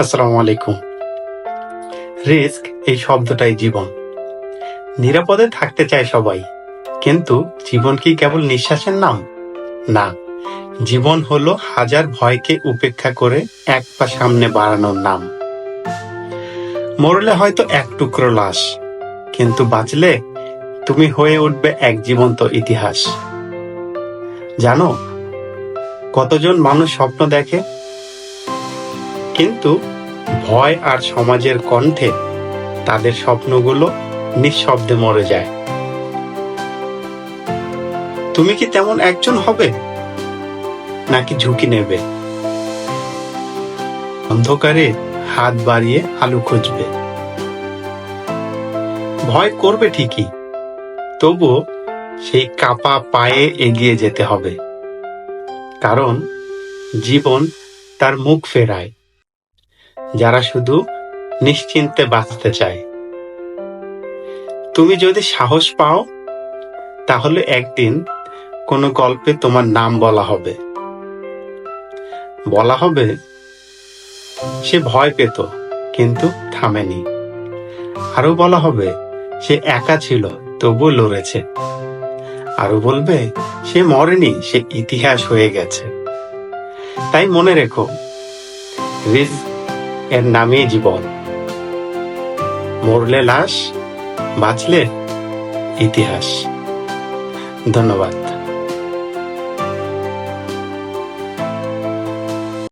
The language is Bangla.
আসসালামু আলাইকুম। রিস্ক এই শব্দটাই জীবন। নিরাপদে থাকতে চায় সবাই, কিন্তু জীবন কি কেবল নিঃশ্বাসের নাম? না, জীবন হলো হাজার ভয়কে উপেক্ষা করে এক পা সামনে বাড়ানোর নাম। মরলে হয়তো এক টুকরো লাশ, কিন্তু বাঁচলে তুমি হয়ে উঠবে এক জীবন্ত ইতিহাস। জানো, কতজন মানুষ স্বপ্ন দেখে কিন্তু ভয় আর সমাজের কণ্ঠে তাদের স্বপ্নগুলো নিঃশব্দে মরে যায়। তুমি কি তেমন একজন হবে? নাকি ঝুঁকি নেবে? অন্ধকারে হাত বাড়িয়ে আলু খুঁজবে। ভয় করবে ঠিকই, তবুও সেই কাপা পায়ে এগিয়ে যেতে হবে। কারণ জীবন তার মুখ ফেরায়। যারা শুধু নিশ্চিন্তে বাঁচতে চায়। তুমি যদি সাহস পাও, তাহলে একদিন কোনো গল্পে তোমার নাম বলা হবে। বলা হবে, সে ভয় পেত, কিন্তু থামেনি। আরও বলা হবে, সে একা ছিল তবু লড়েছে। আরও বলবে, সে মরেনি, সে ইতিহাস হয়ে গেছে। তাই মনে রেখো, রিস্ক এর নামে জীবন। মরলে লাশ বাঁচলে ইতিহাস। ধন্যবাদ।